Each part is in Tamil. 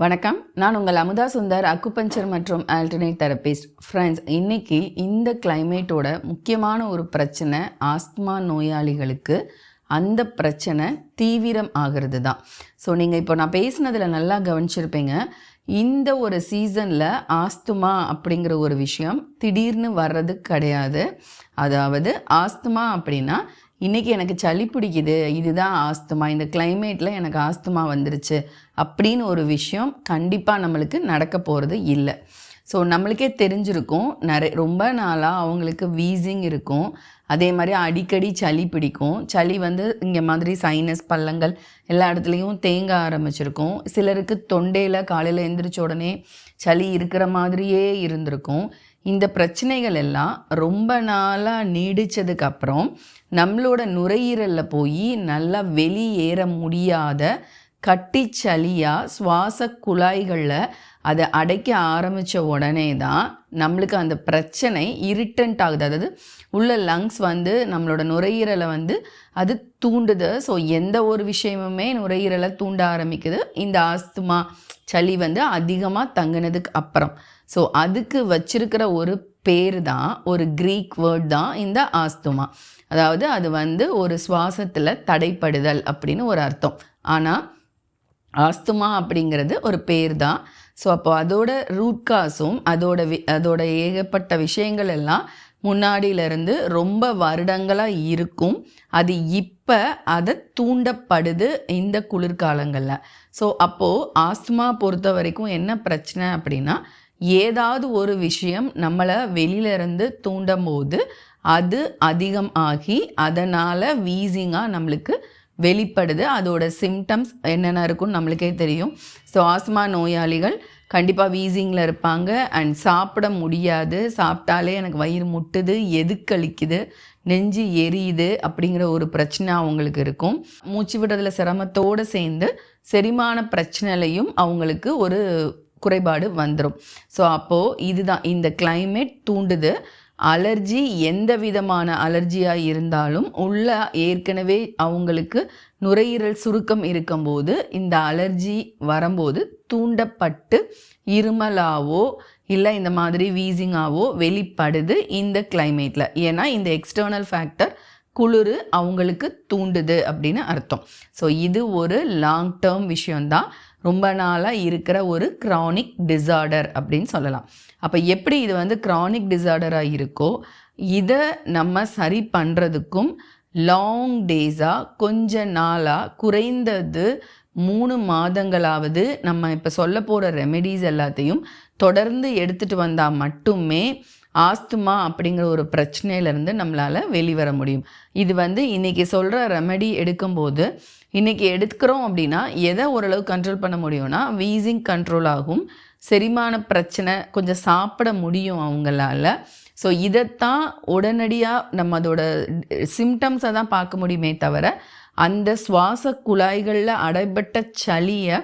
வணக்கம். நான் உங்கள் அமுதா சுந்தர் அக்குபஞ்சர் மற்றும் ஆல்டர்னேட் தெரபிஸ்ட் ஃப்ரெண்ட்ஸ் இன்னைக்கு இந்த கிளைமேட்டோட முக்கியமான ஒரு பிரச்சனை ஆஸ்துமா நோயாளிகளுக்கு அந்த பிரச்சனை தீவிரம் ஆகிறது தான் ஸோ நீங்கள் இப்போ நான் பேசுனதில் நல்லா கவனிச்சிருப்பீங்க. இந்த ஒரு சீசனில் ஆஸ்துமா அப்படிங்கிற ஒரு விஷயம் திடீர்னு வர்றது கிடையாது. அதாவது ஆஸ்துமா அப்படின்னா இன்றைக்கி எனக்கு சளி பிடிக்குது இதுதான் ஆஸ்துமா இந்த கிளைமேட்டில் எனக்கு ஆஸ்துமா வந்துருச்சு அப்படின்னு ஒரு விஷயம் கண்டிப்பாக நம்மளுக்கு நடக்க போகிறது இல்லை. ஸோ நம்மளுக்கே தெரிஞ்சிருக்கும். நிறைய ரொம்ப நாளாக அவங்களுக்கு வீசிங் இருக்கும். அதே மாதிரி அடிக்கடி சளி பிடிக்கும். சளி வந்து இங்கே மாதிரி சைனஸ் பள்ளங்கள் எல்லா இடத்துலையும் தேங்க ஆரம்பிச்சிருக்கும். சிலருக்கு தொண்டையில் காலையில் எந்திரிச்ச உடனே சளி இருக்கிற மாதிரியே இருந்திருக்கும். இந்த பிரச்சனைகள் எல்லாம் ரொம்ப நாளாக நீடித்ததுக்கப்புறம் நம்மளோட நுரையீரலில் போய் நல்லா வெளியேற முடியாத கட்டி சளியாக சுவாச குழாய்களில் அதை அடைக்க ஆரம்பித்த உடனே தான் நம்மளுக்கு அந்த பிரச்சனை இரிட்டன்ட் ஆகுது. அதாவது உள்ள லங்ஸ் வந்து நம்மளோட நுரையீரலை வந்து அது தூண்டுது. ஸோ எந்த ஒரு விஷயமுமே நுரையீரலை தூண்ட ஆரம்பிக்குது. இந்த ஆஸ்துமா சளி வந்து அதிகமாக தங்கினதுக்கு அப்புறம். ஸோ அதுக்கு வச்சிருக்கிற ஒரு பேர் தான் ஒரு க்ரீக் வேர்ட் தான் இந்த ஆஸ்துமா. அதாவது அது வந்து ஒரு சுவாசத்தில் தடைப்படுதல் அப்படின்னு ஒரு அர்த்தம். ஆனால் ஆஸ்துமா அப்படிங்கிறது ஒரு பேர் தான். ஸோ அப்போ அதோட ரூட் காஸும் அதோட வி அதோட ஏகப்பட்ட விஷயங்கள் எல்லாம் முன்னாடியிலேருந்து ரொம்ப வருடங்களாக இருக்கும். அது இப்போ அதை தூண்டப்படுது இந்த குளிர்காலங்களில். ஸோ அப்போது ஆஸ்துமா பொறுத்த வரைக்கும் என்ன பிரச்சனை அப்படின்னா ஏதாவது ஒரு விஷயம் நம்மளை வெளியிலேருந்து தூண்டும் போது அது அதிகம் ஆகி அதனால் வீசிங்காக நம்மளுக்கு வெளிப்படுது. அதோட சிம்டம்ஸ் என்னென்ன இருக்குன்னு நம்மளுக்கே தெரியும். ஸோ ஆஸ்மா நோயாளிகள் கண்டிப்பாக வீசிங்கில் இருப்பாங்க. அண்ட் சாப்பிட முடியாது. சாப்பிட்டாலே எனக்கு வயிறு முட்டுது. எதுக்களிக்குது நெஞ்சு எரியுது அப்படிங்கிற ஒரு பிரச்சனை அவங்களுக்கு இருக்கும். மூச்சு விடுறதுல சிரமத்தோடு சேர்ந்து செரிமான பிரச்சனையிலையும் அவங்களுக்கு ஒரு குறைபாடு வந்துடும் ஸோ அப்போது இதுதான். இந்த கிளைமேட் தூண்டுது. அலர்ஜி எந்த விதமான அலர்ஜியாக இருந்தாலும் உள்ள ஏற்கனவே அவங்களுக்கு நுரையீரல் சுருக்கம் இருக்கும்போது இந்த அலர்ஜி வரும்போது தூண்டப்பட்டு இருமலாவோ இல்லை இந்த மாதிரி வீசிங்காவோ வெளிப்படுது இந்த கிளைமேட்டில் ஏன்னா இந்த எக்ஸ்டர்னல் ஃபேக்டர் குளிர் அவங்களுக்கு தூண்டுது அப்படின்னு அர்த்தம். ஸோ இது ஒரு லாங் டேர்ம் விஷயந்தான் ரொம்ப நாளாக இருக்கிற ஒரு க்ரானிக் டிசார்டர் அப்படின்னு சொல்லலாம். அப்போ எப்படி இது வந்து க்ரானிக் டிசார்டராக இருக்கோ இதை நம்ம சரி பண்ணுறதுக்கும் லாங் டேஸாக கொஞ்ச நாளாக குறைந்தது மூணு மாதங்களாவது நம்ம இப்போ சொல்ல போகிற ரெமெடிஸ் எல்லாத்தையும் தொடர்ந்து எடுத்துகிட்டு வந்தால் மட்டுமே ஆஸ்துமா அப்படிங்கிற ஒரு பிரச்சனையிலேருந்து நம்மளால் வெளிவர முடியும். இது வந்து இன்றைக்கி சொல்கிற ரெமெடி எடுக்கும்போது இன்றைக்கி எடுக்கிறோம் அப்படின்னா எதை ஓரளவு கண்ட்ரோல் பண்ண முடியும்னா வீசிங் கண்ட்ரோல் ஆகும் செரிமான பிரச்சனை கொஞ்சம் சாப்பிட முடியும் அவங்களால. ஸோ இதைத்தான் உடனடியாக நம்ம அதோட சிம்டம்ஸை தான் பார்க்க முடியுமே தவிர அந்த சுவாச குழாய்களில் அடைபட்ட சளியை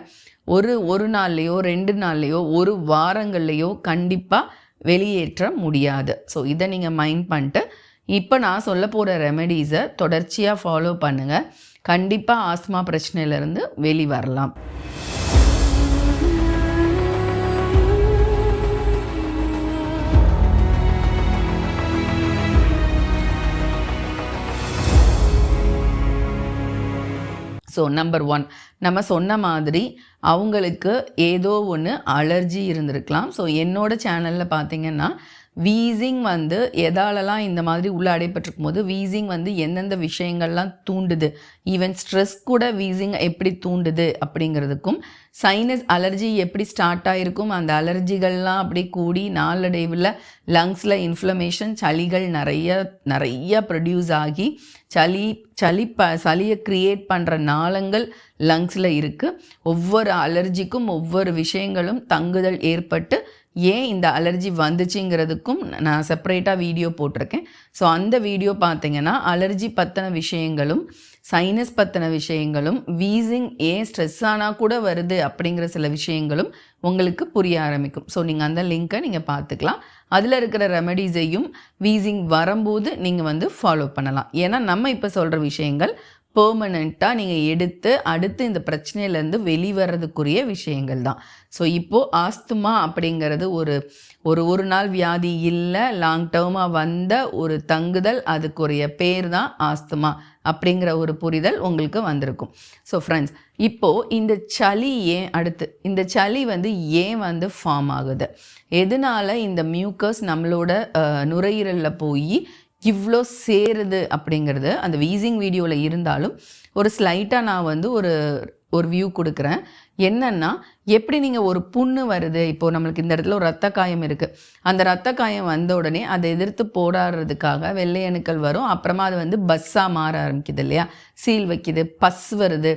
ஒரு ஒரு நாள்லேயோ ரெண்டு நாள்லேயோ ஒரு வாரங்கள்லேயோ கண்டிப்பாக வெளியேற்ற முடியாது. ஸோ இதை நீங்கள் மைண்ட் பண்ணிட்டு இப்போ நான் சொல்ல போகிற ரெமெடிஸை தொடர்ச்சியாக ஃபாலோ பண்ணுங்கள் கண்டிப்பாக ஆஸ்மா பிரச்சனையிலேருந்து வெளி வரலாம். ஸோ நம்பர் ஒன் நம்ம சொன்ன மாதிரி அவங்களுக்கு ஏதோ ஒன்று அலர்ஜி இருந்திருக்கலாம். ஸோ என்னோட சேனலில் பார்த்தீங்கன்னா வீசிங் வந்து எதாலெல்லாம் இந்த மாதிரி உள்ள அடைபட்டிருக்கும் போது வீசிங் வந்து எந்தெந்த விஷயங்கள்லாம் தூண்டுது? ஈவன் ஸ்ட்ரெஸ் கூட வீசிங் எப்படி தூண்டுது அப்படிங்கிறதுக்கும் சைனஸ் அலர்ஜி எப்படி ஸ்டார்ட் ஆகிருக்கும் அந்த அலர்ஜிகள்லாம் அப்படி கூடி நாளடைவில் லங்ஸில் இன்ஃப்ளமேஷன் சளிகள் நிறைய நிறைய ப்ரொடியூஸ் ஆகி சளி சளி ப சளியை க்ரியேட் பண்ணுற நாளங்கள் லங்ஸில் இருக்குது ஒவ்வொரு அலர்ஜிக்கும் ஒவ்வொரு விஷயங்களும் தங்குதல் ஏற்பட்டு ஏன் இந்த அலர்ஜி வந்துச்சுங்கிறதுக்கும் நான் செப்பரேட்டாக வீடியோ போட்டிருக்கேன். ஸோ அந்த வீடியோ பார்த்தீங்கன்னா அலர்ஜி பற்றின விஷயங்களும் சைனஸ் பற்றின விஷயங்களும் வீசிங் ஏன் ஸ்ட்ரெஸ் ஆனால் கூட வருது அப்படிங்கிற சில விஷயங்களும் உங்களுக்கு புரிய ஆரம்பிக்கும். ஸோ நீங்கள் அந்த லிங்க்கை நீங்கள் பார்த்துக்கலாம் அதில் இருக்கிற ரெமெடிஸையும் வீசிங் வரும்போது நீங்கள் வந்து ஃபாலோ பண்ணலாம். ஏன்னா நம்ம இப்போ சொல்கிற விஷயங்கள் பெர்மனண்ட்டாக நீங்கள் எடுத்து அடுத்து இந்த பிரச்சனையிலேருந்து வெளிவரதுக்குரிய விஷயங்கள் தான். ஸோ இப்போது ஆஸ்துமா அப்படிங்கிறது ஒரு ஒரு ஒரு நாள் வியாதி இல்லை லாங் டேர்மாக வந்த ஒரு தங்குதல் அதுக்குரிய பேர் தான் ஆஸ்துமா அப்படிங்கிற ஒரு புரிதல் உங்களுக்கு வந்திருக்கும். ஸோ ஃப்ரெண்ட்ஸ் இப்போது இந்த சளி ஏன் அடுத்து இந்த சளி வந்து ஏன் வந்து ஃபார்ம் ஆகுது? எதனால இந்த மியூக்கஸ் நம்மளோட நுரையீரலில் போய் இவ்வளோ சேருது அப்படிங்கிறது அந்த வீசிங் வீடியோவில் இருந்தாலும் ஒரு ஸ்லைட்டாக நான் வந்து ஒரு ஒரு வியூ கொடுக்குறேன். என்னென்னா எப்படி நீங்கள் ஒரு புண்ணு வருது இப்போது நம்மளுக்கு இந்த இடத்துல ஒரு ரத்த காயம் இருக்குது அந்த ரத்த காயம் வந்த உடனே அதை எதிர்த்து போராடுறதுக்காக வெள்ளையணுக்கள் வரும். அப்புறமா அது வந்து பஸ்ஸாக மாற ஆரம்பிக்குது இல்லையா? சீல் வைக்குது பஸ் வருது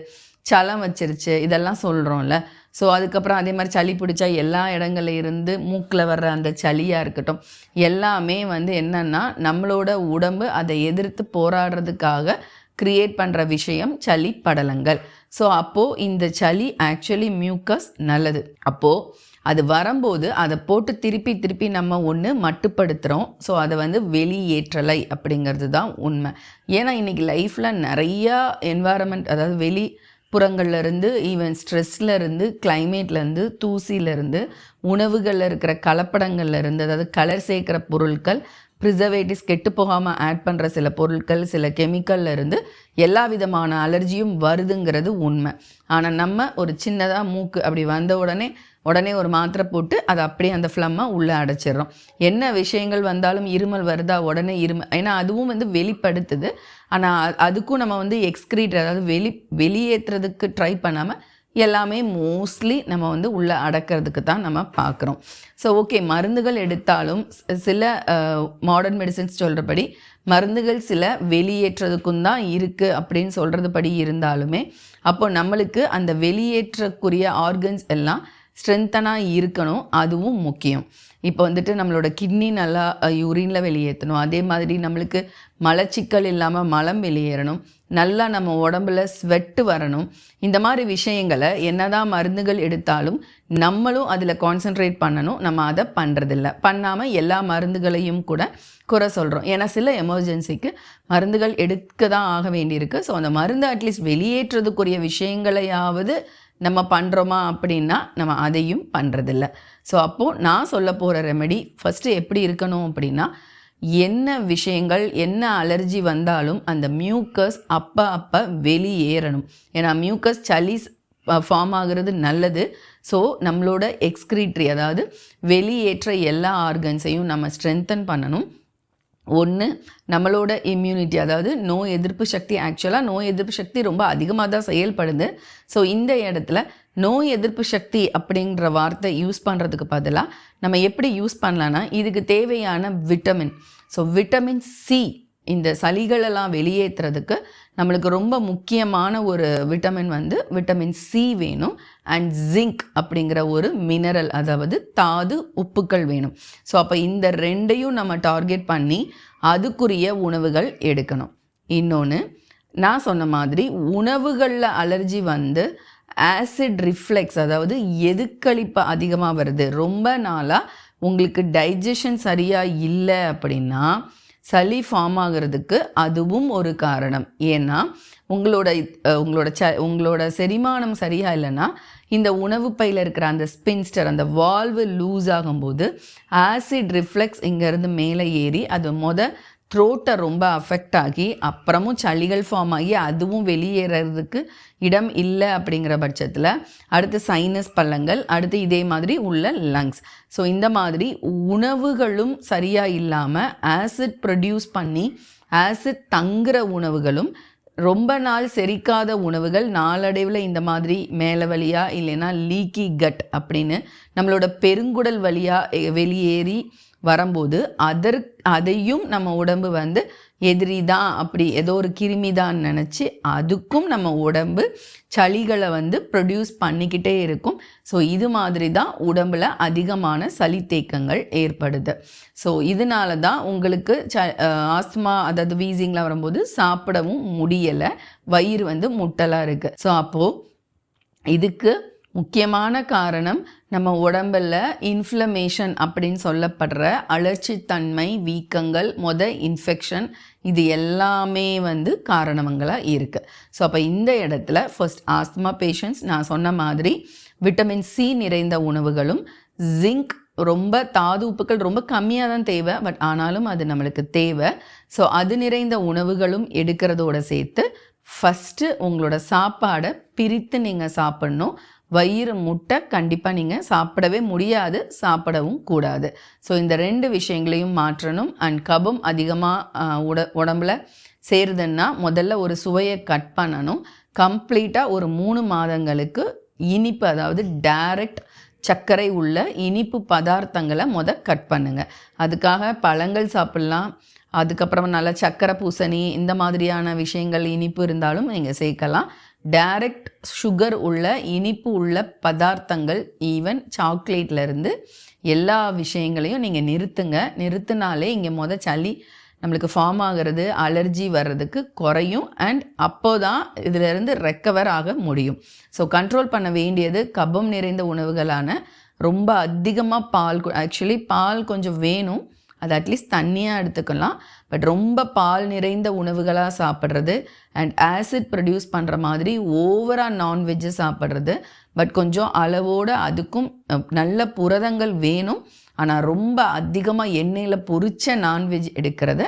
சலம் வச்சிருச்சு இதெல்லாம் சொல்கிறோம்ல ஸோ அதுக்கப்புறம் அதே மாதிரி சளி பிடிச்சா எல்லா இடங்கள்ல இருந்து மூக்கில் வர்ற அந்த சளியாக இருக்கட்டும் எல்லாமே வந்து என்னென்னா நம்மளோட உடம்பு அதை எதிர்த்து போராடுறதுக்காக க்ரியேட் பண்ணுற விஷயம் சளி படலங்கள். ஸோ அப்போது இந்த சளி ஆக்சுவலி மியூக்கஸ் நல்லது. அப்போது அது வரும்போது அதை போட்டு திருப்பி திருப்பி நம்ம ஒன்று மட்டுப்படுத்துகிறோம் ஸோ அதை வந்து வெளியேற்றலை அப்படிங்கிறது தான் உண்மை. ஏன்னா இன்றைக்கி லைஃப்பில் நிறையா என்வாரன்மெண்ட் அதாவது வெளி புறங்கள்லேருந்து ஈவன் ஸ்ட்ரெஸ்லேருந்து கிளைமேட்லேருந்து தூசியிலேருந்து உணவுகளில் இருக்கிற கலப்படங்கள்லேருந்து அதாவது கலர் சேர்க்குற பொருட்கள் ப்ரிசர்வேட்டிவ்ஸ் கெட்டு போகாமல் ஆட் பண்ணுற சில பொருட்கள் சில கெமிக்கல்ல இருந்து எல்லா விதமான அலர்ஜியும் வருதுங்கிறது உண்மை. ஆனால் நம்ம ஒரு சின்னதாக மூக்கு அப்படி வந்த உடனே உடனே ஒரு மாத்திரை போட்டு அதை அப்படியே அந்த ஃப்ளம்மை உள்ளே அடைச்சிடுறோம். என்ன விஷயங்கள் வந்தாலும் இருமல் வருதா? உடனே இருமல் ஏன்னா அதுவும் வந்து வெளிப்படுத்துது. ஆனால் அதுக்கும் நம்ம வந்து எக்ஸ்க்ரீட் அதாவது வெளி வெளியேற்றுறதுக்கு ட்ரை பண்ணாமல் எல்லாமே மோஸ்ட்லி நம்ம வந்து உள்ளே அடக்கிறதுக்கு தான் நம்ம பார்க்குறோம். ஸோ ஓகே மருந்துகள் எடுத்தாலும் சில மாடர்ன் மெடிசன்ஸ் சொல்கிறபடி மருந்துகள் சில வெளியேற்றதுக்கும் தான் இருக்குது அப்படின்னு சொல்கிறது படி இருந்தாலுமே அப்போ நம்மளுக்கு அந்த வெளியேற்றக்குரிய ஆர்கன்ஸ் எல்லாம் ஸ்ட்ரென்த்தனாக இருக்கணும். அதுவும் முக்கியம். இப்போ வந்துட்டு நம்மளோட கிட்னி நல்லா யூரினில் வெளியேற்றணும். அதே மாதிரி நம்மளுக்கு மலச்சிக்கல் இல்லாமல் மலம் வெளியேறணும். நல்லா நம்ம உடம்புல ஸ்வெட்டு வரணும். இந்த மாதிரி விஷயங்களை என்னதான் மருந்துகள் எடுத்தாலும் நம்மளும் அதில் கான்சென்ட்ரேட் பண்ணணும். நம்ம அதை பண்ணுறதில்ல பண்ணாமல் எல்லா மருந்துகளையும் கூட குறை சொல்கிறோம் ஏன்னா சில எமர்ஜென்சிக்கு மருந்துகள் எடுக்க தான் ஆக வேண்டியிருக்கு. ஸோ அந்த மருந்து அட்லீஸ்ட் வெளியேற்றதுக்குரிய விஷயங்களையாவது நம்ம பண்ணுறோமா அப்படின்னா நம்ம அதையும் பண்ணுறதில்ல ஸோ அப்போது நான் சொல்ல போகிற ரெமெடி ஃபஸ்ட்டு எப்படி இருக்கணும் அப்படின்னா என்ன விஷயங்கள் என்ன அலர்ஜி வந்தாலும் அந்த மியூக்கஸ் அப்போ அப்போ வெளியேறணும். ஏன்னா மியூக்கஸ் சளிஸ் ஃபார்ம் ஆகிறது நல்லது. ஸோ நம்மளோட எக்ஸ்க்ரீட்ரி அதாவது வெளியேற்ற எல்லா ஆர்கன்ஸையும் நம்ம ஸ்ட்ரென்தன் பண்ணணும். ஒன்று நம்மளோட இம்யூனிட்டி அதாவது நோய் எதிர்ப்பு சக்தி ஆக்சுவலாக நோய் எதிர்ப்பு சக்தி ரொம்ப அதிகமாக தான் செயல்படுது. ஸோ இந்த இடத்துல நோய் எதிர்ப்பு சக்தி அப்படின்ற வார்த்தை யூஸ் பண்ணுறதுக்கு பதிலாக நம்ம எப்படி யூஸ் பண்ணலான்னா இதுக்கு தேவையான விட்டமின் ஸோ விட்டமின் சி இந்த சளிகளெல்லாம் வெளியேற்றுறதுக்கு நம்மளுக்கு ரொம்ப முக்கியமான ஒரு விட்டமின் வந்து விட்டமின் சி வேணும் அண்ட் ஜிங்க் அப்படிங்கிற ஒரு மினரல் அதாவது தாது உப்புக்கள் வேணும். ஸோ அப்போ இந்த ரெண்டையும் நம்ம டார்கெட் பண்ணி அதுக்குரிய உணவுகள் எடுக்கணும். இன்னொன்று நான் சொன்ன மாதிரி உணவுகளில் அலர்ஜி வந்து ஆசிட் ரிஃப்ளெக்ஸ் அதாவது எதுக்களிப்பு அதிகமாக வருது. ரொம்ப நாளாக உங்களுக்கு டைஜஷன் சரியாக இல்லை அப்படின்னா சளி ஃபார்ம் ஆகிறதுக்கு அதுவும் ஒரு காரணம். ஏன்னா உங்களோட உங்களோட ச உங்களோட செரிமானம் சரியாக இல்லைன்னா இந்த உணவு பையில் இருக்கிற அந்த ஸ்பின்ஸ்டர் அந்த வால்வு லூஸ் ஆகும்போது ஆசிட் ரிஃப்ளெக்ஸ் இங்கேருந்து மேலே ஏறி அது மொதல் த்ரோட்டை ரொம்ப அஃபெக்ட் ஆகி அப்புறமும் சளிகள் ஃபார்ம் ஆகி அதுவும் வெளியேறதுக்கு இடம் இல்லை அப்படிங்கிற பட்சத்தில் அடுத்து சைனஸ் பள்ளங்கள் அடுத்து இதே மாதிரி உள்ள லங்ஸ் ஸோ இந்த மாதிரி உணவுகளும் சரியாக இல்லாமல் ஆசிட் ப்ரொடியூஸ் பண்ணி ஆசிட் தங்குற உணவுகளும் ரொம்ப நாள் செரிக்காத உணவுகள் நாளடைவில் இந்த மாதிரி மேலே வழியாக இல்லைன்னா லீக்கி கட் அப்படின்னு நம்மளோட பெருங்குடல் வழியாக வெளியேறி வரும்போது அதர் அதையும் நம்ம உடம்பு வந்து எதிரி தான் அப்படி ஏதோ ஒரு கிருமி தான் நினச்சி அதுக்கும் நம்ம உடம்பு சளிகளை வந்து ப்ரொடியூஸ் பண்ணிக்கிட்டே இருக்கும். ஸோ இது மாதிரி தான் உடம்பில் அதிகமான சளி தேக்கங்கள் ஏற்படுது. ஸோ இதனால தான் உங்களுக்கு ச ஆஸ்மா அதாவது வீசிங்கில் வரும்போது சாப்பிடவும் முடியலை. வயிறு வந்து முட்டலாக இருக்குது ஸோ அப்போது இதுக்கு முக்கியமான காரணம் நம்ம உடம்புல இன்ஃப்ளமேஷன் அப்படின்னு சொல்லப்படுற அழற்சித்தன்மை வீக்கங்கள் மொத இன்ஃபெக்ஷன் இது எல்லாமே வந்து காரணங்களாக இருக்குது ஸோ அப்போ இந்த இடத்துல ஃபர்ஸ்ட் ஆஸ்துமா பேஷண்ட்ஸ் நான் சொன்ன மாதிரி விட்டமின் சி நிறைந்த உணவுகளும் ஜிங்க் ரொம்ப தாது உப்புக்கள் ரொம்ப கம்மியாக தான் தேவை பட் ஆனாலும் அது நம்மளுக்கு தேவை. ஸோ அது நிறைந்த உணவுகளும் எடுக்கிறதோட சேர்த்து ஃபஸ்ட்டு உங்களோட சாப்பாடை பிரித்து நீங்கள் சாப்பிட்ணும். வயிறு முட்டை கண்டிப்பாக நீங்கள் சாப்பிடவே முடியாது சாப்பிடவும் கூடாது. ஸோ இந்த ரெண்டு விஷயங்களையும் மாற்றணும். அண்ட் கபம் அதிகமாக உட உடம்புல சேருதுன்னா முதல்ல ஒரு சுவையை கட் பண்ணணும். கம்ப்ளீட்டாக ஒரு மூணு மாதங்களுக்கு இனிப்பு அதாவது டைரக்ட் சர்க்கரை உள்ள இனிப்பு பதார்த்தங்களை முத கட் பண்ணுங்கள் அதுக்காக பழங்கள் சாப்பிட்லாம். அதுக்கப்புறம் நல்ல சர்க்கரை பூசணி இந்த மாதிரியான விஷயங்கள் இனிப்பு இருந்தாலும் நீங்கள் சேர்க்கலாம். டைரக்ட் சுகர் உள்ள இனிப்பு உள்ள பதார்த்தங்கள் ஈவன் சாக்லேட்லேருந்து எல்லா விஷயங்களையும் நீங்கள் நிறுத்துங்க. நிறுத்தினாலே இங்கே மொதல் சளி நம்மளுக்கு ஃபார்ம் ஆகிறது அலர்ஜி வர்றதுக்கு குறையும் அண்ட் அப்போ தான் இதிலிருந்து ரெக்கவர் ஆக முடியும். ஸோ கண்ட்ரோல் பண்ண வேண்டியது கபம் நிறைந்த உணவுகளான ரொம்ப அதிகமாக பால் ஆக்சுவலி பால் கொஞ்சம் வேணும். அது அட்லீஸ்ட் தண்ணியாக எடுத்துக்கலாம். பட் ரொம்ப பால் நிறைந்த உணவுகளாக சாப்பிட்றது. அண்ட் ஆசிட் ப்ரொடியூஸ் பண்ணுற மாதிரி ஓவராக நான்வெஜ்ஜு சாப்பிட்றது. பட் கொஞ்சம் அளவோடு அதுக்கும் நல்ல புரதங்கள் வேணும். ஆனால் ரொம்ப அதிகமாக எண்ணெயில் பொரிச்ச நான்வெஜ் எடுக்கிறத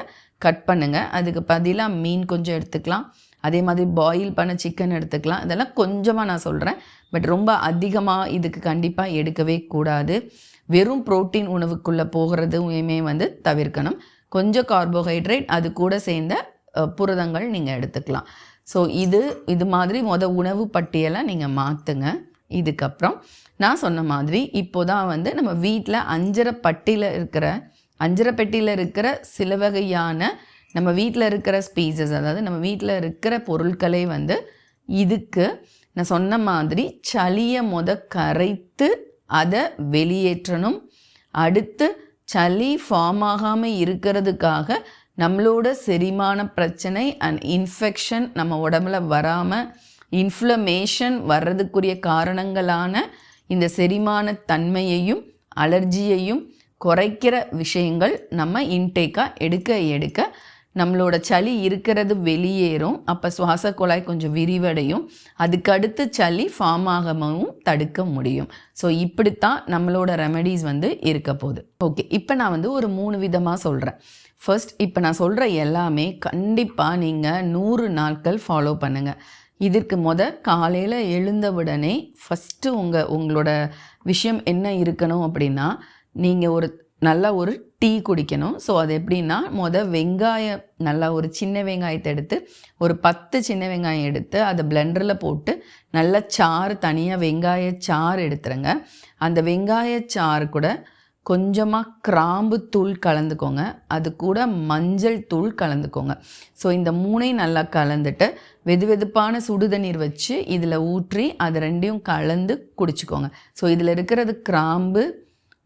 கட் பண்ணுங்கள் அதுக்கு பதிலாக மீன் கொஞ்சம் எடுத்துக்கலாம். அதே மாதிரி பாயில் பண்ண சிக்கன் எடுத்துக்கலாம். இதெல்லாம் கொஞ்சமாக நான் சொல்கிறேன் பட் ரொம்ப அதிகமாக இதுக்கு கண்டிப்பாக எடுக்கவே கூடாது. வெறும் புரோட்டீன் உணவுக்குள்ளே போகிறதுமே வந்து தவிர்க்கணும். கொஞ்சம் கார்போஹைட்ரேட் அது கூட சேர்ந்த புரதங்கள் நீங்கள் எடுத்துக்கலாம். ஸோ இது இது மாதிரி மொத உணவு பட்டியலை நீங்கள் மாற்றுங்க இதுக்கப்புறம் நான் சொன்ன மாதிரி இப்போ தான் வந்து நம்ம வீட்டில் அஞ்சரை பட்டியில் இருக்கிற அஞ்சரை பெட்டியில் இருக்கிற சில வகையான நம்ம வீட்டில் இருக்கிற ஸ்பீசஸ் அதாவது நம்ம வீட்டில் இருக்கிற பொருட்களை வந்து இதுக்கு நான் சொன்ன மாதிரி சளியை மொத கரைத்து அதை வெளியேற்றணும். அடுத்து சளி ஃபார்ம் ஆகாமல் இருக்கிறதுக்காக நம்மளோட செரிமான பிரச்சனை அண்ட் இன்ஃபெக்ஷன் நம்ம உடம்புல வராமல் இன்ஃப்ளமேஷன் வர்றதுக்குரிய காரணங்களான இந்த செரிமான தன்மையையும் அலர்ஜியையும் குறைக்கிற விஷயங்கள் நம்ம இன்டேக்காக எடுக்க எடுக்க நம்மளோட சளி இருக்கிறது வெளியேறும். அப்போ சுவாச குழாய் கொஞ்சம் விரிவடையும். அதுக்கடுத்து சளி ஃபார்ம் ஆகவும் தடுக்க முடியும். ஸோ இப்படித்தான் நம்மளோட ரெமெடிஸ் வந்து இருக்க போகுது. ஓகே இப்போ நான் வந்து ஒரு மூணு விதமாக சொல்கிறேன் ஃபர்ஸ்ட் இப்போ நான் சொல்கிற எல்லாமே கண்டிப்பாக நீங்கள் நூறு நாட்கள் ஃபாலோ பண்ணுங்கள் இதற்கு முத காலையில் எழுந்தவுடனே ஃபஸ்ட்டு உங்கள் உங்களோட விஷயம் என்ன இருக்கணும் அப்படின்னா நீங்கள் ஒரு நல்ல ஒரு டீ குடிக்கணும். ஸோ அது எப்படின்னா மொதல் வெங்காயம் நல்லா ஒரு சின்ன வெங்காயத்தை எடுத்து ஒரு பத்து சின்ன வெங்காயம் எடுத்து அதை பிளெண்டரில் போட்டு நல்லா சாறு தனியாக வெங்காய சாறு எடுத்துருங்க. அந்த வெங்காய சாறு கூட கொஞ்சமாக கிராம்பு தூள் கலந்துக்கோங்க. அது கூட மஞ்சள் தூள் கலந்துக்கோங்க. ஸோ இந்த மூணையும் நல்லா கலந்துட்டு வெது வெதுப்பான சுடுதண்ணீர் வச்சு இதில் ஊற்றி அது ரெண்டையும் கலந்து குடிச்சிக்கோங்க. ஸோ இதில் இருக்கிறது கிராம்பு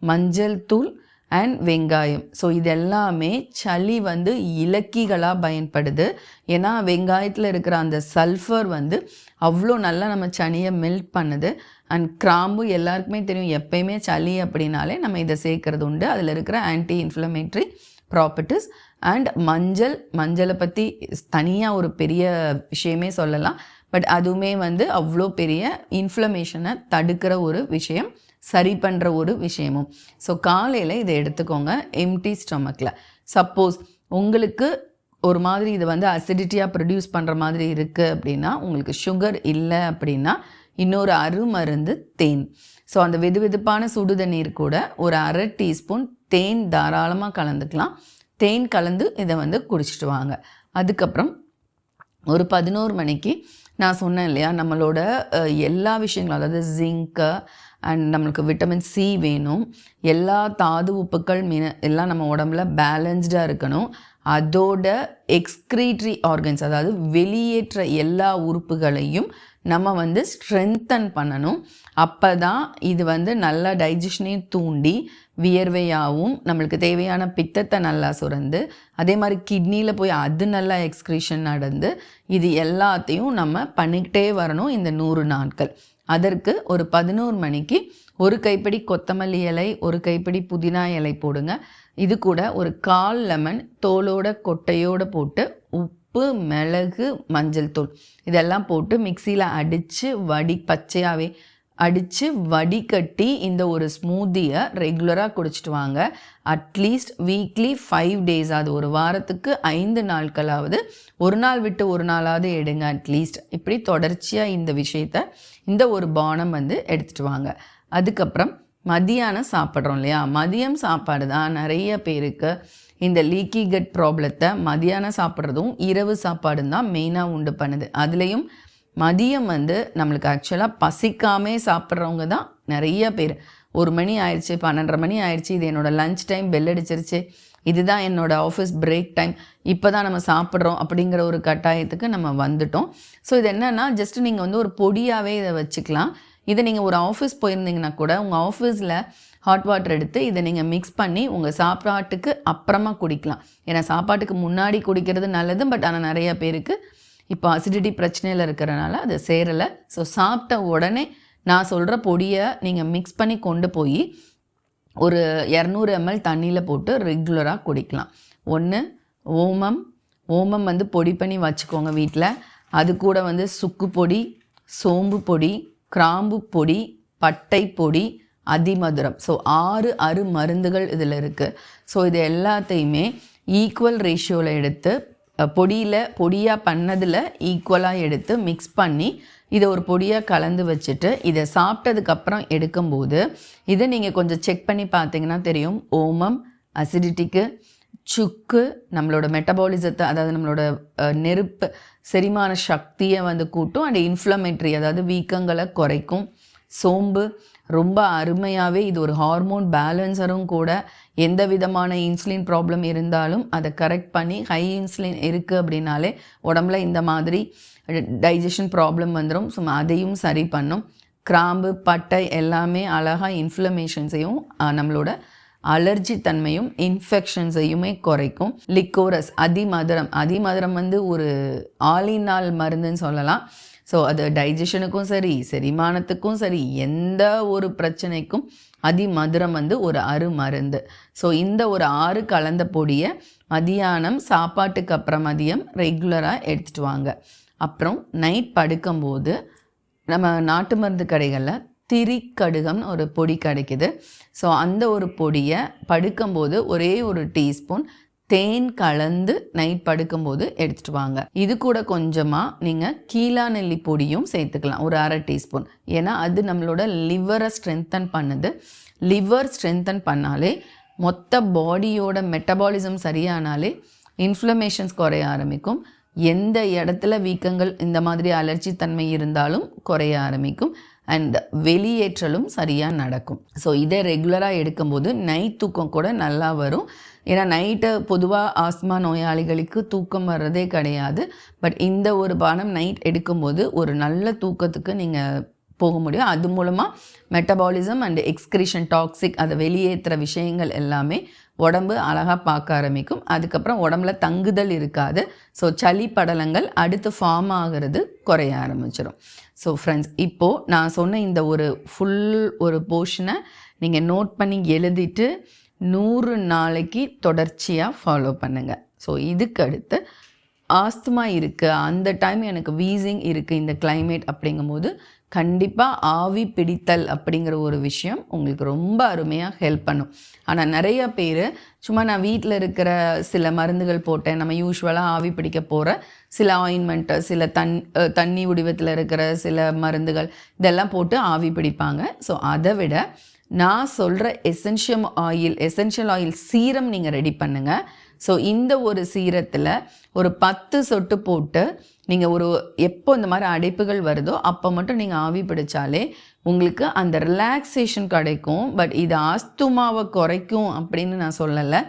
மஞ்சள் தூள் அண்ட் வெங்காயம். ஸோ இது எல்லாமே சளி வந்து இலக்கிகளாக பயன்படுது. ஏன்னா வெங்காயத்தில் இருக்கிற அந்த சல்ஃபர் வந்து அவ்வளோ நல்லா நம்ம சனியை மெல்ட் பண்ணுது. அண்ட் கிராம்பு எல்லாருக்குமே தெரியும். எப்பயுமே சளி அப்படின்னாலே நம்ம இதை சேர்க்கறது உண்டு. அதில் இருக்கிற ஆன்டி இன்ஃப்ளமேட்ரி ப்ராப்பர்ட்டிஸ் அண்ட் மஞ்சள். மஞ்சளை பற்றி தனியாக ஒரு பெரிய விஷயமே சொல்லலாம். பட் அதுவுமே வந்து அவ்வளோ பெரிய இன்ஃப்ளமேஷனை தடுக்கிற ஒரு விஷயம். சரி பண்ணுற ஒரு விஷயமும். ஸோ காலையில் இதை எடுத்துக்கோங்க எம்டி ஸ்டொமக்கில் சப்போஸ் உங்களுக்கு ஒரு மாதிரி இது வந்து அசிடிட்டியாக ப்ரொடியூஸ் பண்ணுற மாதிரி இருக்குது அப்படின்னா உங்களுக்கு சுகர் இல்லை அப்படின்னா இன்னொரு அருமருந்து தேன். ஸோ அந்த வெது வெதுப்பான சுடுதண்ணீர் கூட ஒரு அரை டீஸ்பூன் தேன் தாராளமாக கலந்துக்கலாம். தேன் கலந்து இதை வந்து குடிச்சிட்டு வாங்க. அதுக்கப்புறம் ஒரு பதினோரு மணிக்கு நான் சொன்னேன் இல்லையா நம்மளோட எல்லா விஷயங்களும் அதாவது ஜிங்க்கு அண்ட் நம்மளுக்கு விட்டமின் சி வேணும். எல்லா தாது உப்புக்கள் மீன எல்லாம் நம்ம உடம்புல பேலன்ஸ்டாக இருக்கணும். அதோட எக்ஸ்க்ரீட்ரி ஆர்கன்ஸ் அதாவது வெளியேற்ற எல்லா உறுப்புகளையும் நம்ம வந்து ஸ்ட்ரென்தன் பண்ணணும். அப்போ தான் இது வந்து நல்லா டைஜஷனையும் தூண்டி வியர்வையாகவும் நம்மளுக்கு தேவையான பித்தத்தை நல்லா சுரந்து அதே மாதிரி கிட்னியில் போய் அது நல்லா எக்ஸ்க்ரீஷன் நடந்து இது எல்லாத்தையும் நம்ம பண்ணிக்கிட்டே வரணும் இந்த நூறு நாட்கள். அதற்கு ஒரு பதினோரு மணிக்கு ஒரு கைப்பிடி கொத்தமல்லி இலை ஒரு கைப்பிடி புதினா இலை போடுங்க. இது கூட ஒரு கால் லெமன் தோலோட கொட்டையோடு போட்டு உப்பு மிளகு மஞ்சள் தூள் இதெல்லாம் போட்டு மிக்சியில் அடித்து வடி பச்சையாகவே அடித்து வடிகட்டி இந்த ஒரு ஸ்மூத்தியை ரெகுலராக குடிச்சிட்டு வாங்க. அட்லீஸ்ட் வீக்லி ஃபைவ் டேஸ் அது ஒரு வாரத்துக்கு ஐந்து நாட்களாவது ஒரு நாள் விட்டு ஒரு நாளாவது எடுங்க அட்லீஸ்ட். இப்படி தொடர்ச்சியாக இந்த விஷயத்த இந்த ஒரு பானம் வந்து எடுத்துகிட்டு வாங்க. அதுக்கப்புறம் மதியானம் சாப்பிட்றோம் இல்லையா? மதியம் சாப்பாடு தான் நிறைய பேருக்கு இந்த லீக்கி கட் ப்ராப்ளத்தை மதியானம் சாப்பிட்றதும் இரவு சாப்பாடும் தான் மெயினாக உண்டு பண்ணுது. அதுலேயும் மதியம் வந்து நம்மளுக்கு ஆக்சுவலாக பசிக்காமே சாப்பிட்றவங்க தான் நிறைய பேர். ஒரு மணி ஆயிடுச்சு பன்னெண்டரை மணி ஆயிடுச்சு இது என்னோடய லஞ்ச் டைம் பெல் அடிச்சிருச்சு. இதுதான் என்னோடய ஆஃபீஸ் பிரேக் டைம் இப்போ தான் நம்ம சாப்பிட்றோம் அப்படிங்கிற ஒரு கட்டாயத்துக்கு நம்ம வந்துட்டோம். ஸோ இது என்னென்னா ஜஸ்ட் நீங்கள் வந்து ஒரு பொடியாகவே இதை வச்சுக்கலாம். இதை நீங்கள் ஒரு ஆஃபீஸ் போயிருந்தீங்கன்னா கூட உங்கள் ஆஃபீஸில் ஹாட் வாட்டர் எடுத்து இதை நீங்கள் மிக்ஸ் பண்ணி உங்கள் சாப்பாட்டுக்கு அப்புறமா குடிக்கலாம். ஏன்னா சாப்பாட்டுக்கு முன்னாடி குடிக்கிறது நல்லது பட் ஆனால் நிறைய பேருக்கு இப்போ அசிடிட்டி பிரச்சனையில் இருக்கிறனால அது சேரலை. ஸோ சாப்பிட்ட உடனே நான் சொல்கிற பொடியை நீங்கள் மிக்ஸ் பண்ணி கொண்டு போய் ஒரு இரநூறு எம்எல் தண்ணியில் போட்டு ரெகுலராக குடிக்கலாம். ஒன்று ஓமம். ஓமம் வந்து பொடி பண்ணி வச்சுக்கோங்க வீட்டில் அது கூட வந்து சுக்கு பொடி சோம்பு பொடி கிராம்பு பொடி பட்டை பொடி அதிமதுரம். ஸோ ஆறு அறு மருந்துகள் இதில் இருக்குது ஸோ இது எல்லாத்தையுமே ஈக்குவல் ரேஷியோவில் எடுத்து பொடியில் பொடியாக பண்ணதில் ஈக்குவலாக எடுத்து மிக்ஸ் பண்ணி இதை ஒரு பொடியாக கலந்து வச்சுட்டு இதை சாப்பிட்டதுக்கப்புறம் எடுக்கும்போது இதை நீங்கள் கொஞ்சம் செக் பண்ணி பார்த்தீங்கன்னா தெரியும். ஓமம் அசிடிட்டிக்கு சுக்கு நம்மளோட மெட்டபாலிசத்தை அதாவது நம்மளோட நெருப்பு செரிமான சக்தியை வந்து கூட்டும். அண்ட் இன்ஃப்ளமேட்ரி அதாவது வீக்கங்களை குறைக்கும். சோம்பு ரொம்ப அருமையாகவே இது ஒரு ஹார்மோன் பேலன்ஸரும் கூட எந்த விதமான இன்சுலின் ப்ராப்ளம் இருந்தாலும் அதை கரெக்ட் பண்ணி ஹை இன்சுலின் இருக்குது அப்படின்னாலே உடம்புல இந்த மாதிரி டைஜஷன் ப்ராப்ளம் வந்துடும் ஸோ அதையும் சரி பண்ணும். கிராம்பு பட்டை எல்லாமே அழகாக இன்ஃப்ளமேஷன்ஸையும் நம்மளோட அலர்ஜி தன்மையும் இன்ஃபெக்ஷன்ஸையுமே குறைக்கும். லிக்கோரஸ் அதிமதுரம். அதிமதுரம் வந்து ஒரு ஆலினால் மருந்துன்னு சொல்லலாம். ஸோ அது டைஜஷனுக்கும் சரி செரிமானத்துக்கும் சரி எந்த ஒரு பிரச்சனைக்கும் அதிமதுரம் வந்து ஒரு அரு மருந்து. ஸோ இந்த ஒரு ஆறு கலந்த பொடியை மதியானம் சாப்பாட்டுக்கு அப்புறம் மதியம் ரெகுலராக எடுத்துகிட்டு வாங்க. அப்புறம் நைட் படுக்கும்போது நம்ம நாட்டு மருந்து கடைகளில் திரிக்கடுகம்னு ஒரு பொடி கிடைக்குது. ஸோ அந்த ஒரு பொடியை படுக்கும்போது ஒரே ஒரு டீஸ்பூன் தேன் கலந்து நைட் படுக்கும்போது எடுத்துகிட்டு வாங்க. இது கூட கொஞ்சமாக நீங்கள் கீழா நெல்லி பொடியும் சேர்த்துக்கலாம். ஒரு அரை டீஸ்பூன். ஏன்னா அது நம்மளோட லிவரை ஸ்ட்ரென்தன் பண்ணுது. லிவர் ஸ்ட்ரென்தன் பண்ணாலே மொத்த பாடியோட மெட்டபாலிசம் சரியானாலே இன்ஃப்ளமேஷன்ஸ் குறைய ஆரம்பிக்கும். எந்த இடத்துல வீக்கங்கள் இந்த மாதிரி அலர்ஜி தன்மை இருந்தாலும் குறைய ஆரம்பிக்கும். அண்ட் வெளியேற்றலும் சரியாக நடக்கும். ஸோ இதை ரெகுலராக எடுக்கும்போது நைட் தூக்கம் கூட நல்லா வரும். ஏன்னா நைட்டு பொதுவாக ஆஸ்மா நோயாளிகளுக்கு தூக்கம் வர்றதே கிடையாது. பட் இந்த ஒரு பானம் நைட் எடுக்கும்போது ஒரு நல்ல தூக்கத்துக்கு நீங்கள் போக முடியும். அது மூலமாக மெட்டபாலிசம் அண்ட் எக்ஸ்கிரிஷன் டாக்ஸிக் அதை வெளியேற்றுற விஷயங்கள் எல்லாமே உடம்பு அழகாக பார்க்க ஆரம்பிக்கும். அதுக்கப்புறம் உடம்புல தங்குதல் இருக்காது. ஸோ சளி படலங்கள் அடுத்து ஃபார்ம் ஆகிறது குறைய ஆரம்பிச்சிடும் ஸோ ஃப்ரெண்ட்ஸ் இப்போது நான் சொன்ன இந்த ஒரு ஃபுல் ஒரு போர்ஷனை நீங்கள் நோட் பண்ணி எழுதிட்டு நூறு நாளைக்கு தொடர்ச்சியாக ஃபாலோ பண்ணுங்கள் ஸோ இதுக்கு அடுத்து ஆஸ்துமா இருக்குது அந்த டைம் எனக்கு வீசிங் இருக்குது இந்த கிளைமேட் அப்படிங்கும்போது கண்டிப்பாக ஆவி பிடித்தல் அப்படிங்கிற ஒரு விஷயம் உங்களுக்கு ரொம்ப அருமையாக ஹெல்ப் பண்ணும். ஆனால் நிறைய பேர் சும்மா நான் வீட்டில் இருக்கிற சில மருந்துகள் போட்டேன். நம்ம யூஸ்வலாக ஆவி பிடிக்க போகிற சில ஆயின்மெண்ட்டு சில தண் தண்ணி உடிவத்தில் இருக்கிற சில மருந்துகள் இதெல்லாம் போட்டு ஆவி பிடிப்பாங்க. ஸோ அதை விட நான் சொல்கிற essential oil essential oil serum நீங்கள் ரெடி பண்ணுங்கள் ஸோ இந்த ஒரு சீரத்தில் ஒரு பத்து சொட்டு போட்டு நீங்கள் ஒரு எப்போ இந்த மாதிரி அடைப்புகள் வருதோ அப்போ மட்டும் நீங்கள் ஆவி பிடிச்சாலே உங்களுக்கு அந்த ரிலாக்ஸேஷன் கிடைக்கும். பட் இது ஆஸ்துமாவை குறைக்கும் அப்படின்னு நான் சொல்லலை.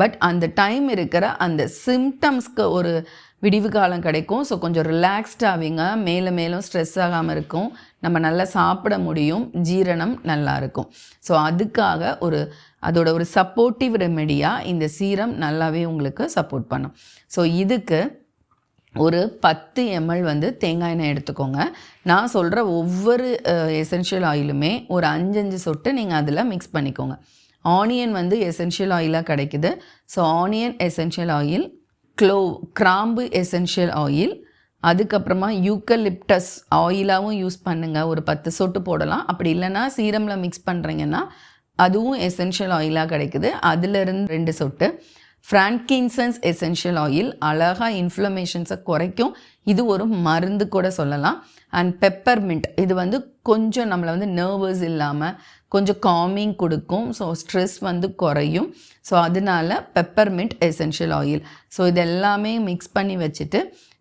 பட் அந்த டைம் இருக்கிற அந்த சிம்டம்ஸ்க்கு ஒரு விடிவு காலம் கிடைக்கும். ஸோ கொஞ்சம் ரிலாக்ஸ்டாவீங்க மேலே மேலும் ஸ்ட்ரெஸ் ஆகாமல் இருக்கும். நம்ம நல்லா சாப்பிட முடியும். ஜீரணம் நல்லா இருக்கும். ஸோ அதுக்காக ஒரு அதோட ஒரு சப்போர்ட்டிவ் ரெமெடியாக இந்த சீரம் நல்லாவே உங்களுக்கு சப்போர்ட் பண்ணும். ஸோ இதுக்கு ஒரு பத்து எம்எல் வந்து தேங்காய் எண்ணெய் எடுத்துக்கோங்க. நான் சொல்கிற ஒவ்வொரு எசென்ஷியல் ஆயிலுமே ஒரு அஞ்சஞ்சு சொட்டு நீங்கள் அதில் மிக்ஸ் பண்ணிக்கோங்க. ஆனியன் வந்து எசென்ஷியல் ஆயிலாக கிடைக்குது. So onion essential oil clove கிராம்பு எசென்ஷியல் ஆயில் அதுக்கப்புறமா யூக்கலிப்டஸ் ஆயிலாகவும் யூஸ் பண்ணுங்கள் ஒரு பத்து சொட்டு போடலாம். அப்படி இல்லைன்னா சீரமில் மிக்ஸ் பண்ணுறீங்கன்னா அதுவும் எசென்ஷியல் ஆயிலாக கிடைக்குது. அதுலேருந்து ரெண்டு சொட்டு. ஃப்ரான்கின்சன்ஸ் எசென்ஷியல் ஆயில் அழகாக இன்ஃப்ளமேஷன்ஸை குறைக்கும். இது ஒரு மருந்து கூட சொல்லலாம். அண்ட் பெப்பர்மிண்ட் இது வந்து கொஞ்சம் நம்மளை வந்து நர்வஸ் இல்லாமல் கொஞ்சம் காமிங் கொடுக்கும். ஸோ ஸ்ட்ரெஸ் வந்து குறையும். ஸோ அதனால பெப்பர்மிண்ட் எசென்ஷியல் ஆயில் ஸோ இது எல்லாமே மிக்ஸ் பண்ணி வச்சுட்டு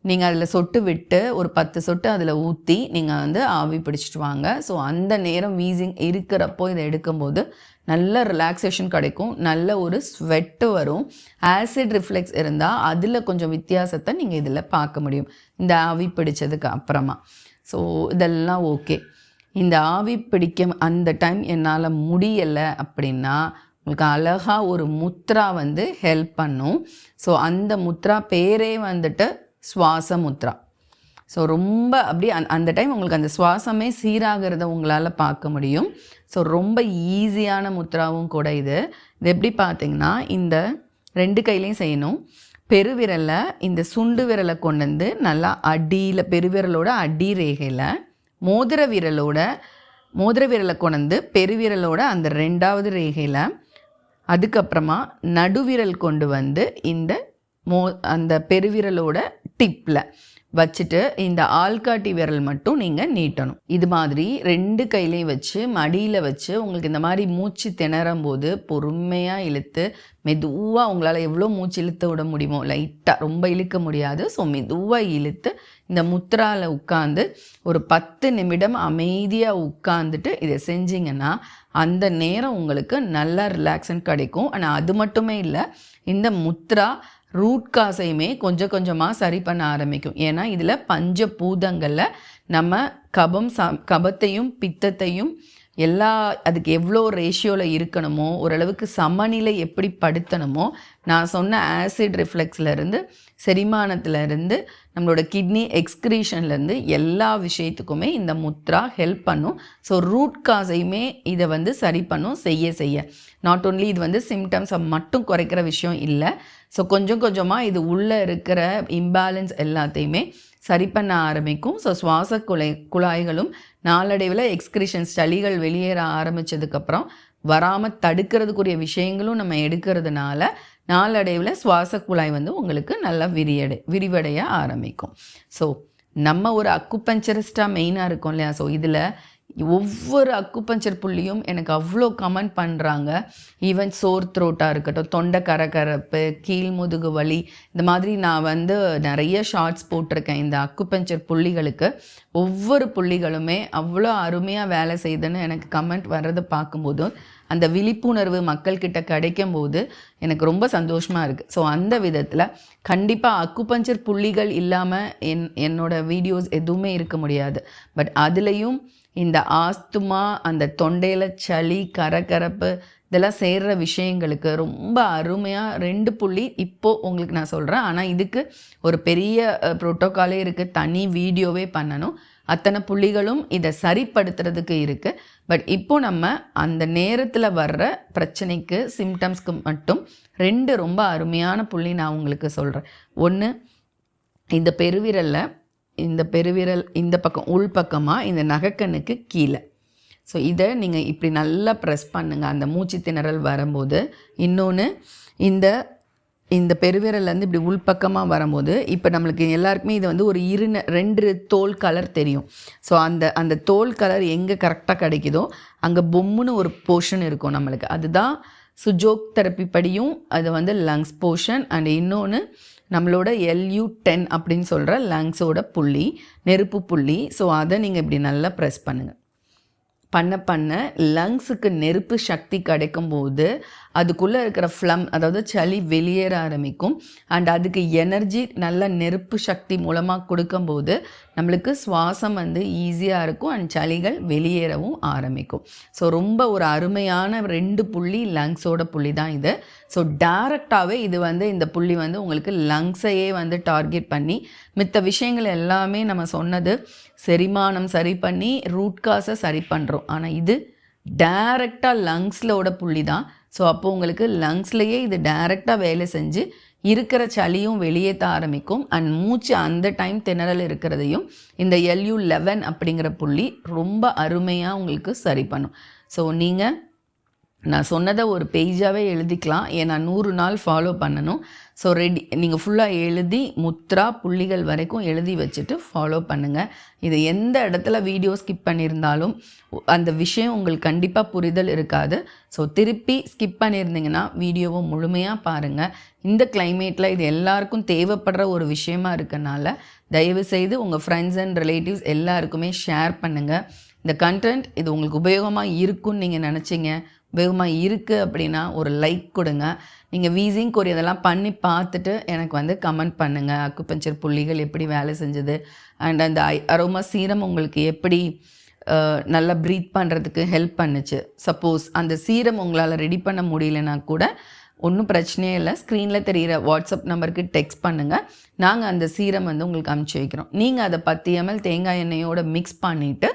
நீங்கள் அதில் சொட்டு விட்டு ஒரு பத்து சொட்டு அதில் ஊற்றி நீங்கள் வந்து ஆவி பிடிச்சிட்டு வாங்க. ஸோ அந்த நேரம் வீசிங் இருக்கிறப்போ இதை எடுக்கும்போது நல்ல ரிலாக்ஸேஷன் கிடைக்கும். நல்ல ஒரு ஸ்வெட்டு வரும். ஆசிட் ரிஃப்ளெக்ஸ் இருந்தால் அதில் கொஞ்சம் வித்தியாசத்தை நீங்கள் இதில் பார்க்க முடியும். இந்த ஆவி பிடிச்சதுக்கு அப்புறமா. ஸோ இதெல்லாம் ஓகே இந்த ஆவி பிடிக்க அந்த டைம் என்னால் முடியலை அப்படின்னா உங்களுக்கு அழகாக ஒரு முத்ரா வந்து ஹெல்ப் பண்ணும். ஸோ அந்த முத்ரா பேரே வந்துட்டு சுவாச முத்ரா. ஸோ ரொம்ப அப்படி அந் அந்த டைம் உங்களுக்கு அந்த சுவாசமே சீராகிறத உங்களால் பார்க்க முடியும். ஸோ ரொம்ப ஈஸியான முத்ராவும் கூட இது. இது எப்படி பார்த்தீங்கன்னா இந்த ரெண்டு கையிலையும் செய்யணும். பெருவிரலை இந்த சுண்டு விரலை கொண்டு வந்து நல்லா அடியில் பெருவிரலோட அடி ரேகையில் மோதிர விரலோட மோதிர விரலை கொண்டு வந்து பெருவிரலோட அந்த ரெண்டாவது ரேகையில் அதுக்கப்புறமா நடுவிரல் கொண்டு வந்து இந்த மோ அந்த பெருவிரலோட டிப்பில் வச்சுட்டு இந்த ஆள்காட்டி விரல் மட்டும் நீங்கள் நீட்டணும். இது மாதிரி ரெண்டு கையிலையும் வச்சு மடியில் வச்சு உங்களுக்கு இந்த மாதிரி மூச்சு திணறும் போது பொறுமையாக இழுத்து மெதுவாக உங்களால் எவ்வளோ மூச்சு இழுத்து விட முடியுமோ லைட்டாக ரொம்ப இழுக்க முடியாது. ஸோ மெதுவாக இழுத்து இந்த முத்ராவில் உட்காந்து ஒரு பத்து நிமிடம் அமைதியாக உட்காந்துட்டு இதை செஞ்சிங்கன்னா அந்த நேரம் உங்களுக்கு நல்லா ரிலாக்ஸன் கிடைக்கும். ஆனால் அது மட்டுமே இல்லை இந்த முத்ரா ரூட் காசையுமே கொஞ்சம் கொஞ்சமாக சரி பண்ண ஆரம்பிக்கும். ஏன்னா இதில் பஞ்ச பூதங்களில் நம்ம கபம் ச கபத்தையும் பித்தத்தையும் எல்லா அதுக்கு எவ்வளோ ரேஷியோவில் இருக்கணுமோ ஓரளவுக்கு சமநிலை எப்படி படுத்தணுமோ நான் சொன்ன ஆசிட் ரிஃப்ளெக்ஸ்லேருந்து செரிமானத்துலேருந்து நம்மளோட கிட்னி எக்ஸ்கிரீஷன்லேருந்து எல்லா விஷயத்துக்குமே இந்த முத்ரா ஹெல்ப் பண்ணும். ஸோ ரூட் காஸையுமே இதை வந்து சரி பண்ணும் செய்ய செய்ய. நாட் ஓன்லி இது வந்து சிம்டம்ஸை மட்டும் குறைக்கிற விஷயம் இல்லை. ஸோ கொஞ்சம் கொஞ்சமாக இது உள்ளே இருக்கிற இம்பேலன்ஸ் எல்லாத்தையுமே சரி பண்ண ஆரம்பிக்கும். ஸோ சுவாச குலை குழாய்களும் நாளடைவில் எக்ஸ்கிரிஷன்ஸ் சளிகள் வெளியேற ஆரம்பித்ததுக்கப்புறம் வராமல் தடுக்கிறதுக்குரிய விஷயங்களும் நம்ம எடுக்கிறதுனால நாளடைவில் சுவாச குழாய் வந்து உங்களுக்கு நல்லா விரியடை விரிவடைய ஆரம்பிக்கும். ஸோ நம்ம ஒரு அக்குப்பஞ்சரிஸ்டாக மெயினாக இருக்கோம் இல்லையா? ஸோ இதில் ஒவ்வொரு அக்குப்பஞ்சர் புள்ளியும் எனக்கு அவ்வளோ கமெண்ட் பண்ணுறாங்க ஈவன் சோர் த்ரோட்டாக இருக்கட்டும் தொண்டை கரகரப்பு கீழ் முதுகு வலி இந்த மாதிரி நான் வந்து நிறைய ஷார்ட்ஸ் போட்டிருக்கேன் இந்த அக்குப்பஞ்சர் புள்ளிகளுக்கு. ஒவ்வொரு புள்ளிகளுமே அவ்வளோ அருமையாக வேலை செய்யுதுன்னு எனக்கு கமெண்ட் வர்றதை பார்க்கும்போதும் அந்த விழிப்புணர்வு மக்கள்கிட்ட கிடைக்கும் போது எனக்கு ரொம்ப சந்தோஷமாக இருக்குது ஸோ அந்த விதத்தில் கண்டிப்பாக அக்குப்பஞ்சர் புள்ளிகள் இல்லாமல் என் என்னோட வீடியோஸ் எதுவுமே இருக்க முடியாது. பட் அதுலேயும் இந்த ஆஸ்துமா அந்த தொண்டையில் சளி கரகரப்பு இதெல்லாம் சேர்கிற விஷயங்களுக்கு ரொம்ப அருமையாக ரெண்டு புள்ளி இப்போது உங்களுக்கு நான் சொல்கிறேன் ஆனால் இதுக்கு ஒரு பெரிய ப்ரோட்டோக்காலே இருக்குது தனி வீடியோவே பண்ணணும். அத்தனை புள்ளிகளும் இதை சரிப்படுத்துறதுக்கு இருக்குது பட் இப்போ நம்ம அந்த நேரத்தில் வர்ற பிரச்சனைக்கு சிம்டம்ஸ்க்கு மட்டும் ரெண்டு ரொம்ப அருமையான புள்ளி நான் உங்களுக்கு சொல்கிறேன் ஒன்று இந்த பெருவிரலில் இந்த பெருவிரல் இந்த பக்கம் உள் பக்கமாக இந்த நகைக்கண்ணுக்கு கீழே. ஸோ இதை நீங்கள் இப்படி நல்லா ப்ரெஸ் பண்ணுங்கள் அந்த மூச்சு திணறல் வரும்போது இன்னொன்று இந்த இந்த பெருவிரல்லேருந்து இப்படி உள்பக்கமாக வரும்போது இப்போ நம்மளுக்கு எல்லாருக்குமே இது வந்து ஒரு இரு ரெண்டு தோல் கலர் தெரியும். ஸோ அந்த அந்த தோல் கலர் எங்கே கரெக்டாக கிடைக்குதோ அங்கே பொம்முன்னு ஒரு போர்ஷன் இருக்கும் நம்மளுக்கு. அதுதான் சுஜோக் தெரப்பி படியும் அது வந்து லங்ஸ் போர்ஷன் அண்ட் இன்னொன்று நம்மளோட எல்யூ டென் அப்படின்னு சொல்கிற லங்ஸோட புள்ளி நெருப்பு புள்ளி. ஸோ அதை நீங்கள் இப்படி நல்லா ப்ரெஸ் பண்ணுங்கள் பண்ண பண்ண லங்ஸுக்கு நெருப்பு சக்தி கிடைக்கும் போது அதுக்குள்ளே இருக்கிற ஃப்ளம் அதாவது சளி வெளியேற ஆரம்பிக்கும். அண்ட் அதுக்கு எனர்ஜி நல்ல நெருப்பு சக்தி மூலமாக கொடுக்கும்போது நம்மளுக்கு சுவாசம் வந்து ஈஸியாக இருக்கும் அண்ட் சளிகள் வெளியேறவும் ஆரம்பிக்கும். ஸோ ரொம்ப ஒரு அருமையான ரெண்டு புள்ளி லங்ஸோட புள்ளி தான் இது ஸோ டேரெக்டாகவே இது வந்து இந்த புள்ளி வந்து உங்களுக்கு லங்ஸையே வந்து டார்கெட் பண்ணி மித்த விஷயங்கள் எல்லாமே நம்ம சொன்னது செரிமானம் சரி பண்ணி ரூட் காசை சரி பண்ணுறோம் ஆனால் இது டைரெக்டாக லங்ஸில் புள்ளி தான் ஸோ அப்போ உங்களுக்கு லங்ஸ்லேயே இது டைரெக்டாக வேலை செஞ்சு இருக்கிற சளியும் வெளியேற்ற ஆரம்பிக்கும். அண்ட் மூச்சு அந்த டைம் திணறல் இருக்கிறதையும் இந்த எல்யூ லெவன் அப்படிங்கிற புள்ளி ரொம்ப அருமையாக உங்களுக்கு சரி பண்ணும். ஸோ நீங்கள் நான் சொன்னதை ஒரு பேஜாகவே எழுதிக்கலாம். ஏன்னா நூறு நாள் ஃபாலோ பண்ணணும். ஸோ ரெடி நீங்கள் ஃபுல்லாக எழுதி முத்ரா புள்ளிகள் வரைக்கும் எழுதி வச்சுட்டு ஃபாலோ பண்ணுங்கள் இது எந்த இடத்துல வீடியோ ஸ்கிப் பண்ணியிருந்தாலும் அந்த விஷயம் உங்களுக்கு கண்டிப்பாக புரிதல் இருக்காது. ஸோ திருப்பி ஸ்கிப் பண்ணியிருந்தீங்கன்னா வீடியோவை முழுமையாக பாருங்கள் இந்த கிளைமேட்டில் இது எல்லாருக்கும் தேவைப்படுற ஒரு விஷயமா இருக்கனால தயவுசெய்து உங்கள் ஃப்ரெண்ட்ஸ் அண்ட் ரிலேட்டிவ்ஸ் எல்லாருக்குமே ஷேர் பண்ணுங்கள் இந்த கண்டென்ட் இது உங்களுக்கு உபயோகமாக இருக்கும்னு நீங்கள் நினச்சிங்க வேகமாக இருக்குது அப்படின்னா ஒரு லைக் கொடுங்க. நீங்கள் வீசிங் கொரி இதெல்லாம் பண்ணி பார்த்துட்டு எனக்கு வந்து கமெண்ட் பண்ணுங்கள் அக்குப்பஞ்சர் புள்ளிகள் எப்படி வேலை செஞ்சது? அண்ட் அந்த ஐ அரோமா சீரம் உங்களுக்கு எப்படி நல்லா ப்ரீத் பண்ணுறதுக்கு ஹெல்ப் பண்ணுச்சு. சப்போஸ் அந்த சீரம் உங்களால் ரெடி பண்ண முடியலனா கூட ஒன்றும் பிரச்சனையே இல்லை. ஸ்க்ரீனில் தெரிகிற வாட்ஸ்அப் நம்பருக்கு டெக்ஸ்ட் பண்ணுங்கள் நாங்கள் அந்த சீரம் வந்து உங்களுக்கு அமுச்சு வைக்கிறோம். நீங்கள் அதை பத்து எம்எல் தேங்காய் எண்ணெயோடு மிக்ஸ் பண்ணிவிட்டு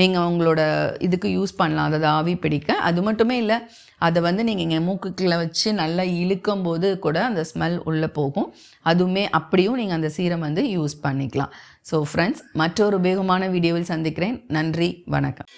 நீங்கள் உங்களோட இதுக்கு யூஸ் பண்ணலாம். அதை ஆவி பிடிக்க. அது மட்டுமே இல்லை அதை வந்து நீங்கள் இங்கே மூக்குக்குள்ளே வச்சு நல்லா இழுக்கும் போது கூட அந்த ஸ்மெல் உள்ளே போகும். அதுவுமே அப்படியும் நீங்கள் அந்த சீரம் வந்து யூஸ் பண்ணிக்கலாம். ஸோ ஃப்ரெண்ட்ஸ் மற்றொரு உபயோகமான வீடியோவில் சந்திக்கிறேன். நன்றி வணக்கம்.